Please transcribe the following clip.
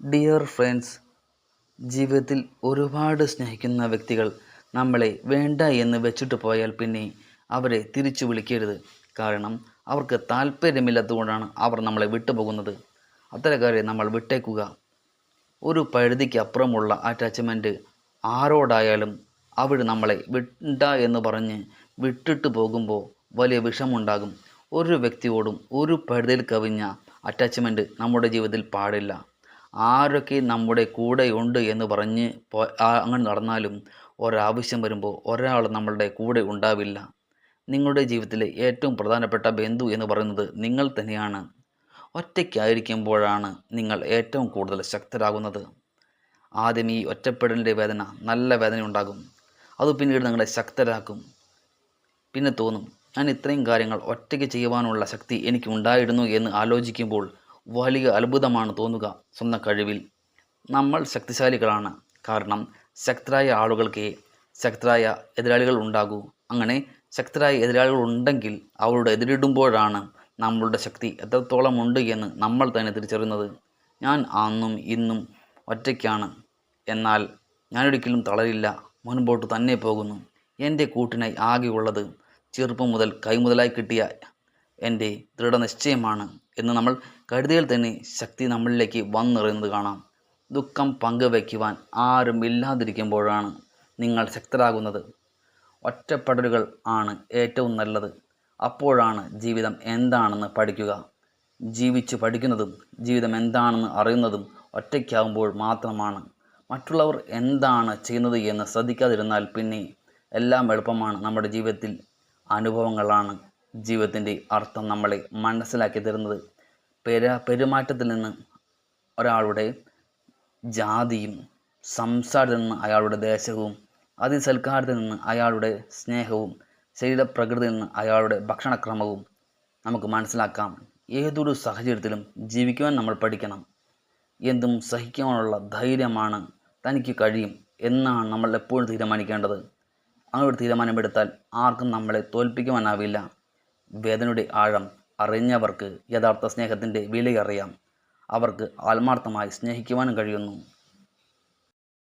Dear friends ജീവിതത്തിൽ ഒരുപാട് സ്നേഹിക്കുന്ന വ്യക്തികൾ നമ്മളെ വേണ്ട എന്ന് വെച്ചിട്ട് പോയാൽ പിന്നെ അവരെ തിരിച്ചു വിളിക്കരുത്. കാരണം അവർക്ക് താല്പര്യമില്ലാത്തതുകൊണ്ടാണ് അവർ നമ്മളെ വിട്ടുപോകുന്നത്. അത്തരക്കാരെ നമ്മൾ വിട്ടേക്കുക. ഒരു പരിധിക്ക് അപ്പുറമുള്ള അറ്റാച്ച്മെന്റ് ആരോടായാലും അവർ നമ്മളെ വിട്ട എന്ന് പറഞ്ഞ് വിട്ടിട്ട് പോകുമ്പോൾ വലിയ വിഷമുണ്ടാകും ഒരു വ്യക്തിയോടും ഒരു പരിധിയിൽ കവിഞ്ഞ അറ്റാച്ച്മെന്റ് നമ്മുടെ ജീവിതത്തിൽ പാടില്ല. ആരൊക്കെ നമ്മുടെ കൂടെയുണ്ട് എന്ന് പറഞ്ഞ് അങ്ങനെ നടന്നാലും ഒരാവശ്യം വരുമ്പോൾ ഒരാൾ നമ്മളുടെ കൂടെ ഉണ്ടാവില്ല. നിങ്ങളുടെ ജീവിതത്തിലെ ഏറ്റവും പ്രധാനപ്പെട്ട ബന്ധു എന്ന് പറയുന്നത് നിങ്ങൾ തന്നെയാണ്. ഒറ്റയ്ക്കായിരിക്കുമ്പോഴാണ് നിങ്ങൾ ഏറ്റവും കൂടുതൽ ശക്തരാകുന്നത്. ആദ്യം ഈ ഒറ്റപ്പെടലിന്റെ വേദന നല്ല വേദന ഉണ്ടാകും. അത് പിന്നീട് നിങ്ങളെ ശക്തരാക്കും. പിന്നെ തോന്നും ഞാൻ ഇത്രയും കാര്യങ്ങൾ ഒറ്റയ്ക്ക് ചെയ്യുവാനുള്ള ശക്തി എനിക്ക് ഉണ്ടായിരുന്നു എന്ന് ആലോചിക്കുമ്പോൾ വലിയ അത്ഭുതമാണ് തോന്നുക സ്വന്തം കഴിവിൽ. നമ്മൾ ശക്തിശാലികളാണ്. കാരണം ശക്തരായ ആളുകൾക്ക് ശക്തരായ എതിരാളികൾ ഉണ്ടാകൂ. അങ്ങനെ ശക്തരായ എതിരാളികൾ ഉണ്ടെങ്കിൽ അവരോട് എതിരിടുമ്പോഴാണ് നമ്മളുടെ ശക്തി എത്രത്തോളം ഉണ്ട് എന്ന് നമ്മൾ തന്നെ തിരിച്ചറിയുന്നത്. ഞാൻ അന്നും ഇന്നും ഒറ്റയ്ക്കാണ്. എന്നാൽ ഞാനൊരിക്കലും തളരില്ല. മുൻപോട്ട് തന്നെ പോകുന്നു. എന്റെ കൂട്ടിനായി ആകെയുള്ളത് ചെറുപ്പം മുതൽ കൈമുതലായി കിട്ടിയ എന്റെ ദൃഢനിശ്ചയമാണ്. എന്ന് നമ്മൾ കരുതിയാൽ തന്നെ ശക്തി നമ്മളിലേക്ക് വന്നിറങ്ങുന്നത് കാണാം. ദുഃഖം പങ്കുവയ്ക്കുവാൻ ആരും ഇല്ലാതിരിക്കുമ്പോഴാണ് നിങ്ങൾ ശക്തരാകുന്നത്. ഒറ്റപ്പെടലുകൾ ആണ് ഏറ്റവും നല്ലത്. അപ്പോഴാണ് ജീവിതം എന്താണെന്ന് പഠിക്കുക. ജീവിച്ചു പഠിക്കുന്നതും ജീവിതം എന്താണെന്ന് അറിയുന്നതും ഒറ്റയ്ക്കാവുമ്പോൾ മാത്രമാണ്. മറ്റുള്ളവർ എന്താണ് ചെയ്യുന്നത് എന്ന് ശ്രദ്ധിക്കാതിരുന്നാൽ പിന്നെ എല്ലാം എളുപ്പമാണ്. നമ്മുടെ ജീവിതത്തിൽ അനുഭവങ്ങളാണ്. ജീവിതത്തിന്റെ അർത്ഥം നമ്മളെ മനസ്സിലാക്കി തരുന്നത്. പെര പെരുമാറ്റത്തിൽ നിന്ന് ഒരാളുടെ ജാതിയും സംസാരത്തിൽ നിന്ന് അയാളുടെ ദേശവും അതിസൽക്കാരത്തിൽ നിന്ന് അയാളുടെ സ്നേഹവും ശരീരപ്രകൃതിയിൽ നിന്ന് അയാളുടെ ഭക്ഷണക്രമവും നമുക്ക് മനസ്സിലാക്കാം. ഏതൊരു സാഹചര്യത്തിലും ജീവിക്കുവാൻ നമ്മൾ പഠിക്കണം. എന്തും സഹിക്കുവാനുള്ള ധൈര്യമാണ് തനിക്ക് കഴിയും എന്നാണ് നമ്മൾ എപ്പോഴും തീരുമാനിക്കേണ്ടത്. അങ്ങനെ ഒരു തീരുമാനമെടുത്താൽ ആർക്കും നമ്മളെ തോൽപ്പിക്കുവാനാവില്ല. വേദനയുടെ ആഴം അറിഞ്ഞവർക്ക് യഥാർത്ഥ സ്നേഹത്തിന്റെ വിലയറിയാം. അവർക്ക് ആത്മാർത്ഥമായി സ്നേഹിക്കുവാനും കഴിയുന്നു.